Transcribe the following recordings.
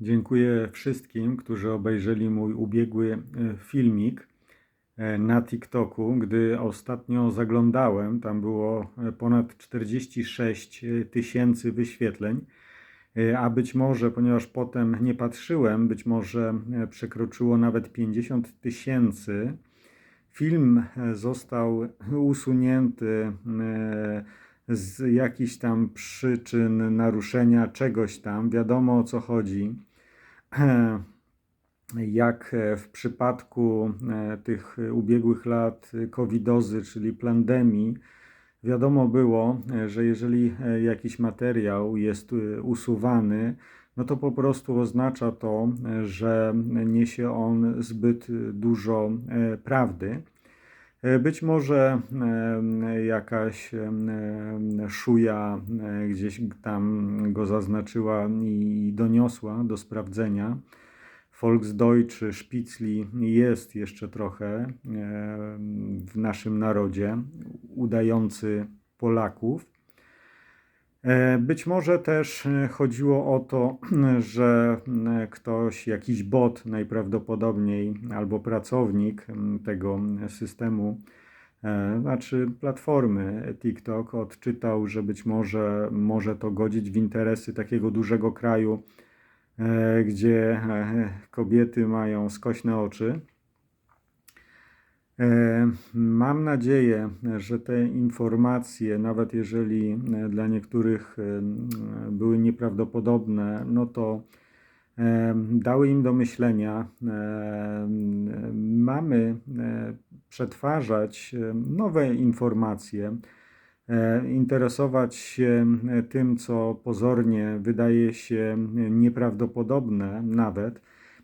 Dziękuję wszystkim, którzy obejrzeli mój ubiegły e, filmik e, na TikToku. Gdy ostatnio zaglądałem, tam było e, ponad 46 tysięcy wyświetleń. A być może, ponieważ potem nie patrzyłem, być może przekroczyło nawet 50 tysięcy. Film został usunięty z jakichś tam przyczyn naruszenia czegoś tam. Wiadomo o co chodzi. Jak e, w przypadku e, tych ubiegłych lat covidozy, czyli pandemii, wiadomo było, e, że jeżeli jakiś materiał jest usuwany, no to po prostu oznacza to, że niesie on zbyt dużo prawdy. E, Być może e, jakaś e, szuja gdzieś tam go zaznaczyła i doniosła do sprawdzenia. Volksdeutsche Spitzli jest jeszcze trochę w naszym narodzie, udający Polaków. E, Być może też e, chodziło o to, że e, ktoś, jakiś bot najprawdopodobniej, albo pracownik tego systemu, znaczy platformy TikTok, odczytał, że być może może to godzić w interesy takiego dużego kraju, gdzie kobiety mają skośne oczy. E, Mam nadzieję, że te informacje, nawet jeżeli e, dla niektórych e, były nieprawdopodobne, no to dały im do myślenia. Mamy przetwarzać nowe informacje, interesować się tym, co pozornie wydaje się nieprawdopodobne nawet.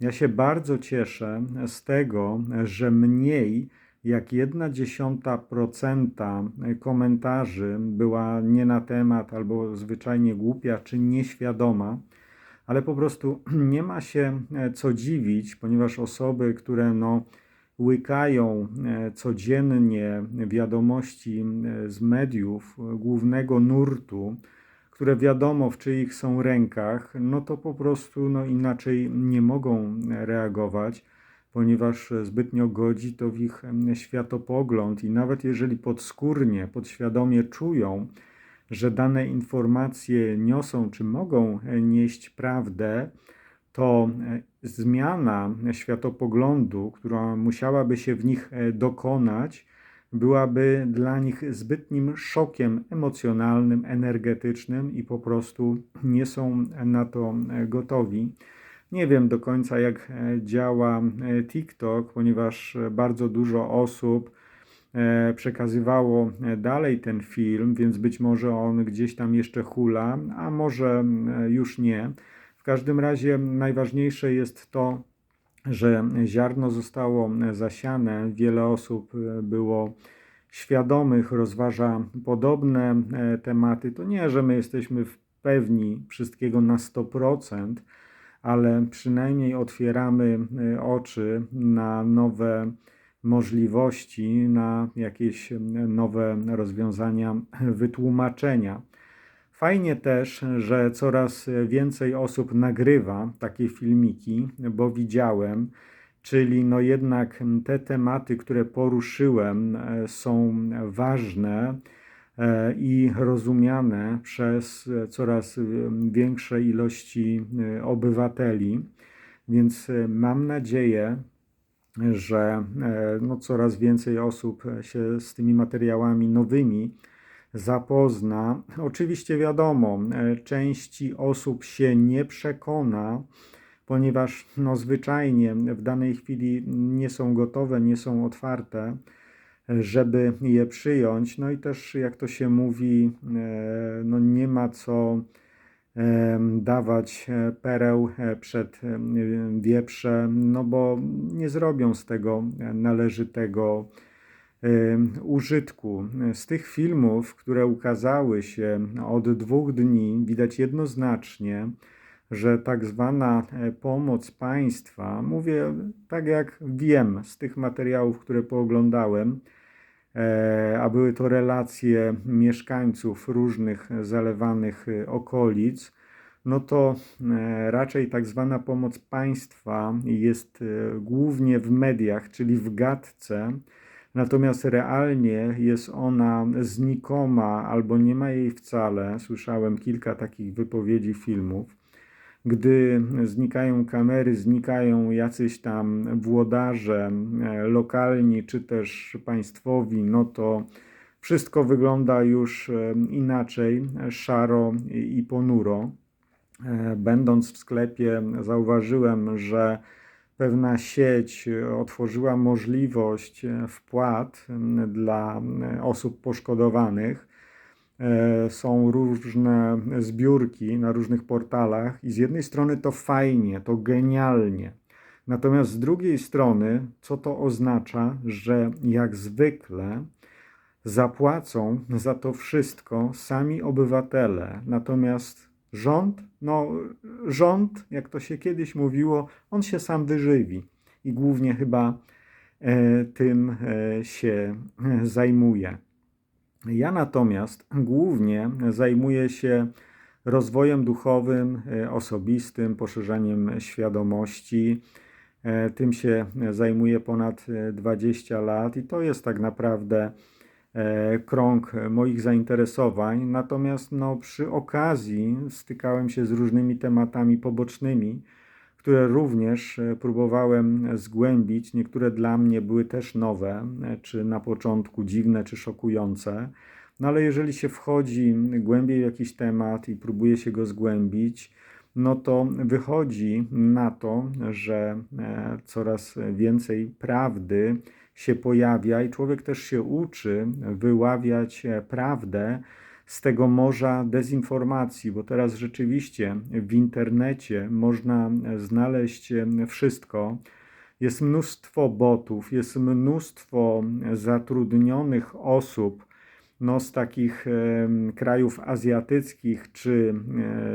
Ja się bardzo cieszę z tego, że mniej jak jedna dziesiąta procenta komentarzy była nie na temat albo zwyczajnie głupia czy nieświadoma, ale po prostu nie ma się e, co dziwić, ponieważ osoby, które no, łykają e, codziennie wiadomości e, z mediów głównego nurtu, które wiadomo w czyich są rękach, no to po prostu no, inaczej nie mogą reagować, ponieważ zbytnio godzi to w ich światopogląd i nawet jeżeli podskórnie, podświadomie czują, że dane informacje niosą czy mogą e, nieść prawdę, to e, zmiana światopoglądu, która musiałaby się w nich e, dokonać, byłaby dla nich zbytnim szokiem emocjonalnym, energetycznym i po prostu nie są na to gotowi. Nie wiem do końca, jak działa TikTok, ponieważ bardzo dużo osób e, przekazywało dalej ten film, więc być może on gdzieś tam jeszcze hula, a może e, już nie. W każdym razie najważniejsze jest to, że ziarno zostało zasiane, wiele osób e, było świadomych, rozważa podobne e, tematy. To nie, że my jesteśmy pewni wszystkiego na 100%, ale przynajmniej otwieramy e, oczy na nowe możliwości, na jakieś nowe rozwiązania, wytłumaczenia. Fajnie też, że coraz więcej osób nagrywa takie filmiki, bo widziałem, czyli no jednak te tematy, które poruszyłem, e, są ważne e, i rozumiane przez coraz większe ilości e, obywateli. Więc mam nadzieję, że no, coraz więcej osób się z tymi materiałami nowymi zapozna. Oczywiście wiadomo, e, części osób się nie przekona, ponieważ no, zwyczajnie w danej chwili nie są gotowe, nie są otwarte, e, żeby je przyjąć. No i też, jak to się mówi, e, no, nie ma co em, dawać e, pereł e, przed wieprze, no bo nie zrobią z tego e, należytego użytku. Z tych filmów, które ukazały się od dwóch dni, widać jednoznacznie, że tak zwana e, pomoc państwa, mówię tak jak wiem z tych materiałów, które pooglądałem, e, a były to relacje mieszkańców różnych zalewanych e, okolic, no to raczej tak zwana pomoc państwa jest głównie w mediach, czyli w gadce, natomiast realnie jest ona znikoma albo nie ma jej wcale. Słyszałem kilka takich wypowiedzi filmów. Gdy znikają kamery, znikają jacyś tam włodarze e, lokalni czy też państwowi, no to wszystko wygląda już inaczej, szaro i ponuro. E, będąc w sklepie, zauważyłem, że pewna sieć otworzyła możliwość e, wpłat dla osób poszkodowanych. E, są różne zbiórki na różnych portalach, i z jednej strony to fajnie, to genialnie. Natomiast z drugiej strony, co to oznacza, że jak zwykle zapłacą za to wszystko sami obywatele. Natomiast rząd, no rząd, jak to się kiedyś mówiło, on się sam wyżywi i głównie chyba e, tym e, się zajmuje. Ja natomiast głównie zajmuję się rozwojem duchowym, e, osobistym, poszerzeniem świadomości. Tym się zajmuję ponad 20 lat i to jest tak naprawdę E, krąg moich zainteresowań, natomiast no, przy okazji stykałem się z różnymi tematami pobocznymi, które również e, próbowałem zgłębić. Niektóre dla mnie były też nowe, e, czy na początku dziwne, czy szokujące. No ale jeżeli się wchodzi głębiej w jakiś temat i próbuje się go zgłębić, no to wychodzi na to, że coraz więcej prawdy się pojawia i człowiek też się uczy wyławiać e, prawdę z tego morza dezinformacji, bo teraz rzeczywiście w internecie można e, znaleźć e, wszystko. Jest mnóstwo botów, jest mnóstwo zatrudnionych osób no, z takich krajów azjatyckich czy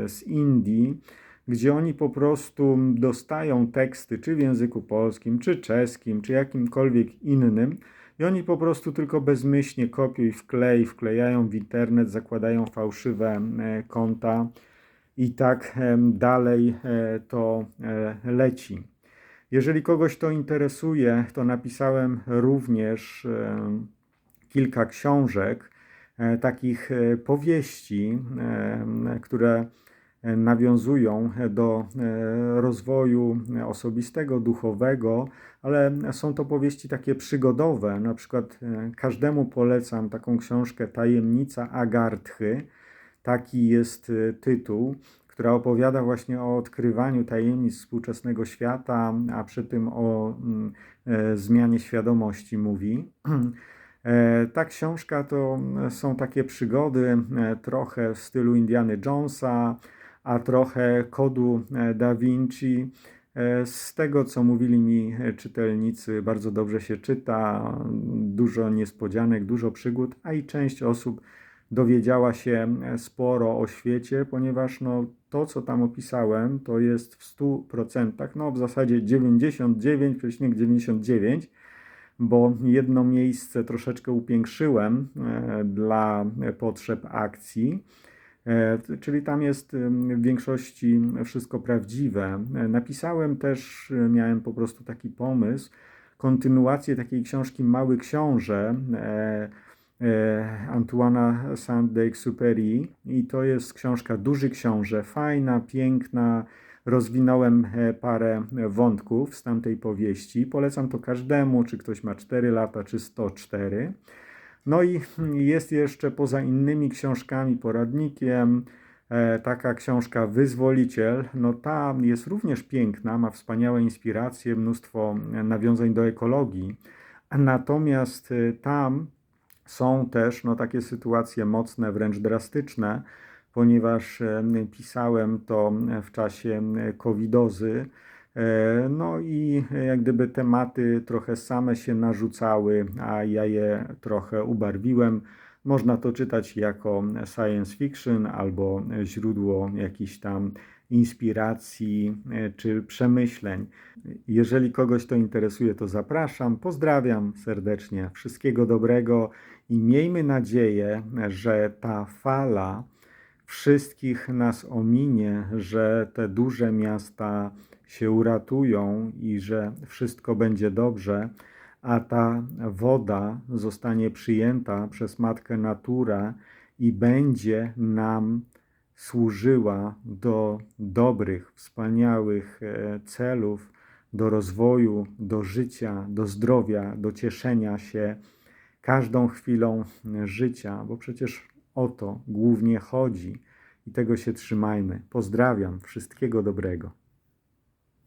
z Indii, gdzie oni po prostu dostają teksty, czy w języku polskim, czy czeskim, czy jakimkolwiek innym, i oni po prostu tylko bezmyślnie kopiuj, wklej, wklejają w internet, zakładają fałszywe e, konta i tak dalej e, to e, leci. Jeżeli kogoś to interesuje, to napisałem również kilka książek, takich powieści, które nawiązują do e, rozwoju osobistego, duchowego, ale są to powieści takie przygodowe. Na przykład e, każdemu polecam taką książkę Tajemnica Agarthy. Taki jest e, tytuł, która opowiada właśnie o odkrywaniu tajemnic współczesnego świata, a przy tym o mm, zmianie świadomości mówi. Ta książka to są takie przygody trochę w stylu Indiany Jonesa, a trochę kodu e, Da Vinci. E, z tego, co mówili mi czytelnicy, bardzo dobrze się czyta, dużo niespodzianek, dużo przygód, a i część osób dowiedziała się e, sporo o świecie, ponieważ no, to, co tam opisałem, to jest w 100%, no w zasadzie 99,99, ,99, bo jedno miejsce troszeczkę upiększyłem dla potrzeb akcji E, czyli tam jest w większości wszystko prawdziwe. E, napisałem też, e, miałem po prostu taki pomysł, kontynuację takiej książki Mały Książę Antoana Saint-Exupéry i to jest książka Duży Książę, fajna, piękna, rozwinąłem parę wątków z tamtej powieści. Polecam to każdemu, czy ktoś ma 4 lata, czy 104. No i jest jeszcze poza innymi książkami, poradnikiem, e, taka książka Wyzwoliciel. No ta jest również piękna, ma wspaniałe inspiracje, mnóstwo nawiązań do ekologii. Natomiast e, tam są też no, takie sytuacje mocne, wręcz drastyczne, ponieważ e, pisałem to w czasie covidozy E, no i jak gdyby tematy trochę same się narzucały, a ja je trochę ubarwiłem. Można to czytać jako science fiction albo źródło jakichś tam inspiracji e, czy przemyśleń. Jeżeli kogoś to interesuje, to zapraszam. Pozdrawiam serdecznie. Wszystkiego dobrego i miejmy nadzieję, że ta fala wszystkich nas ominie, że te duże miasta się uratują i że wszystko będzie dobrze, a ta woda zostanie przyjęta przez Matkę Naturę i będzie nam służyła do dobrych, wspaniałych e, celów, do rozwoju, do życia, do zdrowia, do cieszenia się każdą chwilą życia, bo przecież o to głównie chodzi i tego się trzymajmy. Pozdrawiam, wszystkiego dobrego.